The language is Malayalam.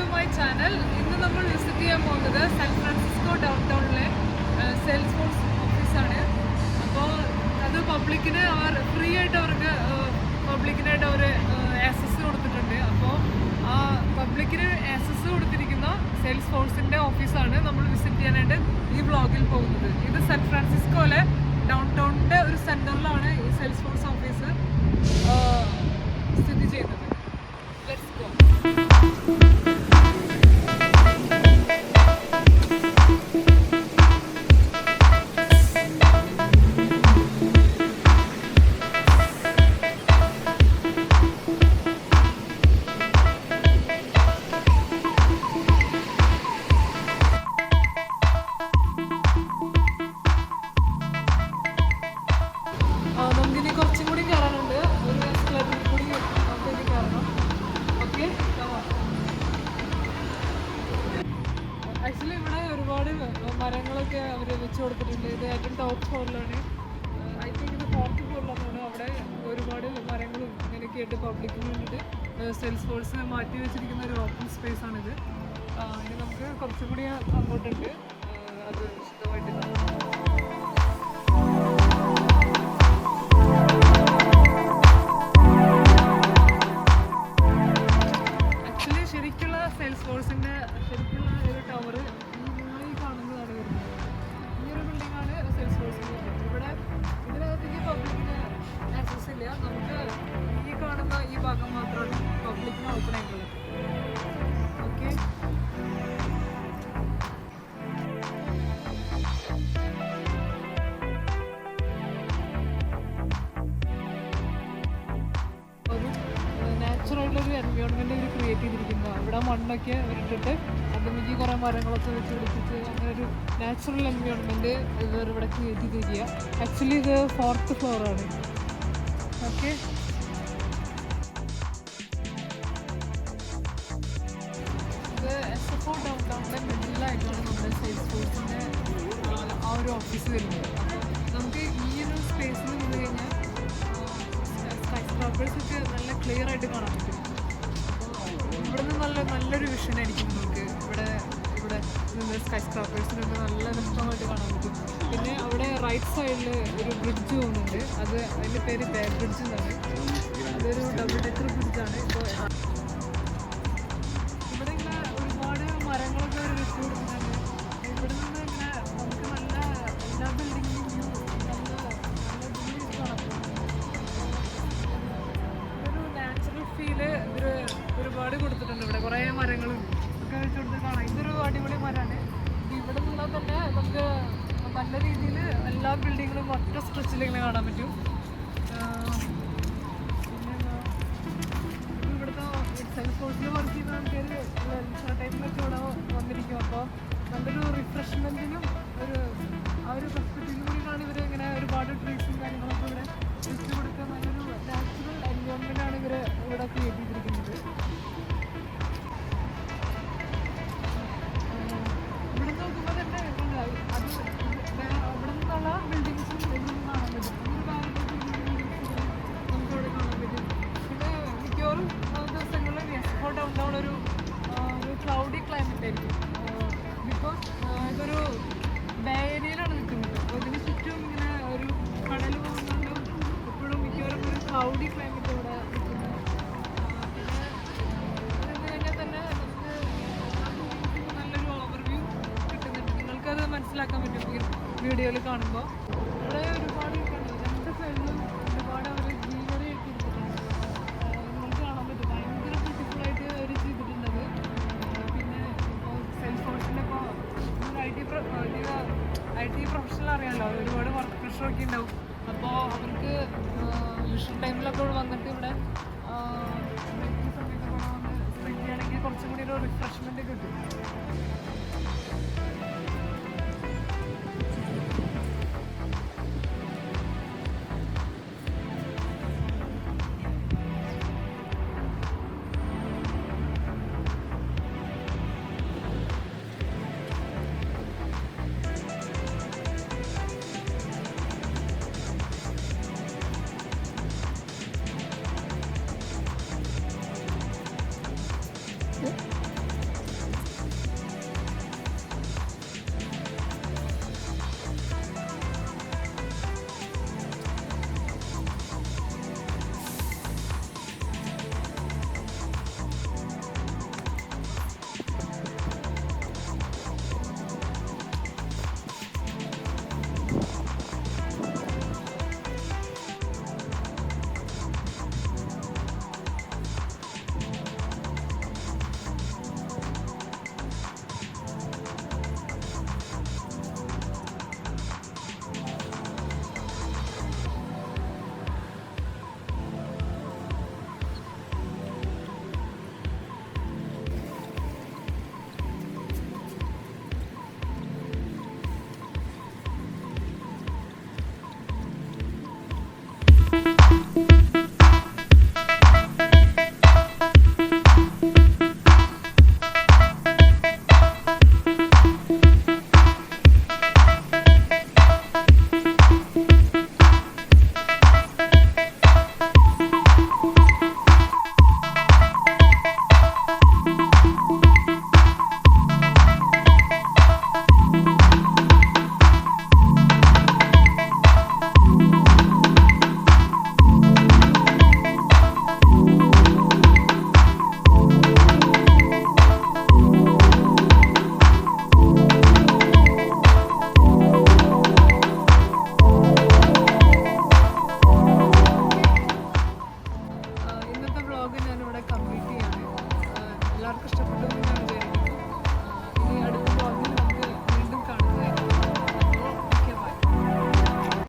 To my channel. ഇന്ന് നമ്മൾ വിസിറ്റ് ചെയ്യാൻ പോകുന്നത് സാൻ ഫ്രാൻസിസ്കോ ഡൗൺ ടൗണിലെ സെയിൽസ് ഫോഴ്സ് ഓഫീസാണ് അപ്പോൾ അത് പബ്ലിക്കിന് അവർ ഫ്രീ ആയിട്ട് അവർക്ക് പബ്ലിക്കിനായിട്ട് അവർ മരങ്ങളൊക്കെ അവർ വെച്ച് കൊടുത്തിട്ടുണ്ട്. ഇത് ഏറ്റവും ടോപ്പ് ഫ്ലോറിലാണ് ഐ തിങ്ക് ഇത് ഫോർത്ത് ഫ്ലോറിലാണ് അവിടെ ഒരുപാട് മരങ്ങളും ഇങ്ങനെയൊക്കെ ആയിട്ട് പബ്ലിക്കിന് വേണ്ടിയിട്ട് സെൽസ് ഫോഴ്സ് മാറ്റി വെച്ചിരിക്കുന്ന ഒരു ഓപ്പൺ സ്പേസ് ആണിത്. ഇനി നമുക്ക് കുറച്ചും കൂടി അങ്ങോട്ടുണ്ട്. അത് വിശദമായിട്ട് ആക്ച്വലി ശരിക്കുള്ള സെയിൽസ് ഫോഴ്സിന്റെ ശരിക്കുള്ള ഒരു ടവർ ബിൽഡിംഗ് ആണ് ഇവിടെ ഇതിനകത്തേക്ക് പബ്ലിക്കിന് ആക്സസ് ഇല്ല. നമുക്ക് ഈ കാണുന്ന ഈ ഭാഗം മാത്രമാണ് പബ്ലിക്കിന് ഓപ്പൺ ആയിട്ടുള്ളത് നാച്ചുറലായിട്ടൊരു എൻവയോൺമെന്റ് ഇവർ ക്രിയേറ്റ് ചെയ്തിരിക്കുന്നത് അവിടെ മണ്ണൊക്കെ ഇട്ടിട്ട് അതിലേക്ക് കുറേ മരങ്ങളൊക്കെ വെച്ച് പിടിപ്പിച്ച് അങ്ങനെ ഒരു നാച്ചുറൽ എൻവയോൺമെന്റ് ഇവർ ഇവിടെ ക്രിയേറ്റ് ചെയ്തിരിക്കുക ആക്ച്വലി ഇത് ഫോർത്ത് ഫ്ലോറാണ് ഓക്കെ ഇത് എസ് എഫ് ഒ ഡൗൺ ടൗണിന്റെ മിഡിലായിട്ടാണ് നമ്മുടെ സെയിൽസ് ഫോഴ്സിന്റെ ആ ഒരു ഓഫീസ് വരുന്നത്. നമുക്ക് ഈ ഒരു സ്പേസിൽ നിന്ന് കഴിഞ്ഞാൽ സ്കൈ നല്ല ക്ലിയർ ആയിട്ട് കാണാൻ പറ്റും. അപ്പോൾ ഇവിടെ നിന്ന് നല്ല നല്ലൊരു വിഷൻ ആയിരിക്കും നമുക്ക്. ഇവിടെ ഇവിടെ നിന്ന് സ്കൈ സ്ക്രാപ്പേഴ്സിനൊക്കെ നല്ല രസമായിട്ട് കാണാൻ പറ്റും. പിന്നെ അവിടെ റൈറ്റ് സൈഡിൽ ഒരു ബ്രിഡ്ജ് പോകുന്നുണ്ട് അത് അതിന്റെ പേര് ബേ ബ്രിഡ്ജ് എന്നാണ്. അതൊരു ഡബിൾ ഡെക്കർ ബ്രിഡ്ജാണ് ഇപ്പോൾ നല്ല രീതിയിൽ എല്ലാ ബിൽഡിങ്ങുകളും ഒറ്റ സ്ട്രെച്ചിൽ ഇങ്ങനെ കാണാൻ പറ്റും. പിന്നെ ഇവിടുത്തെ ഫോഴ്സിൽ വർക്ക് ചെയ്യുന്ന ആൾക്കാർ ടൈമിലൊക്കെ ഇവിടെ വന്നിരിക്കും. അപ്പോൾ നല്ലൊരു റിഫ്രഷ്മെന്റിനും ഒരു ആ ഒരു പെർസ്പെക്റ്റീവിലും കൂടിയാണ് ഇവർ ഇങ്ങനെ ഒരുപാട് ട്രീസും കാര്യങ്ങളൊക്കെ ഇവിടെ കൊടുക്കുക നല്ലൊരു നാച്ചുറൽ എൻവയോൺമെന്റാണ് ഇവർ ഇവിടെ ക്രിയേറ്റ് ദിവസങ്ങളിൽ ഉണ്ടാവുന്നൊരു ഒരു ക്ലൗഡി ക്ലൈമറ്റ് ആയിരിക്കും. ബിക്കോസ് ഇതൊരു ബേ ഏരിയയിലാണ് നിൽക്കുന്നത്. അപ്പോൾ ഇതിന് ചുറ്റും ഇങ്ങനെ ഒരു കടൽ പോകുന്നുണ്ട്. എപ്പോഴും മിക്കവാറും ഒരു ക്ലൗഡി ക്ലൈമറ്റ് ഇവിടെ നിൽക്കുന്നത് നല്ലൊരു ഓവർവ്യൂ കിട്ടുന്നുണ്ട്. നിങ്ങൾക്കത് മനസ്സിലാക്കാൻ പറ്റും വീഡിയോയിൽ കാണുമ്പോൾ ഐ ടി പ്രൊഫഷണൽ അറിയാമല്ലോ ഒരുപാട് വർക്ക് പ്രഷറൊക്കെ ഉണ്ടാവും. അപ്പോൾ അവർക്ക് ലിഷർ ടൈമിലൊക്കെ വന്നിട്ട് ഇവിടെ സമയത്ത് ഇവിടെ വന്ന് spend ചെയ്യുകയാണെങ്കിൽ കുറച്ചും കൂടി ഒരു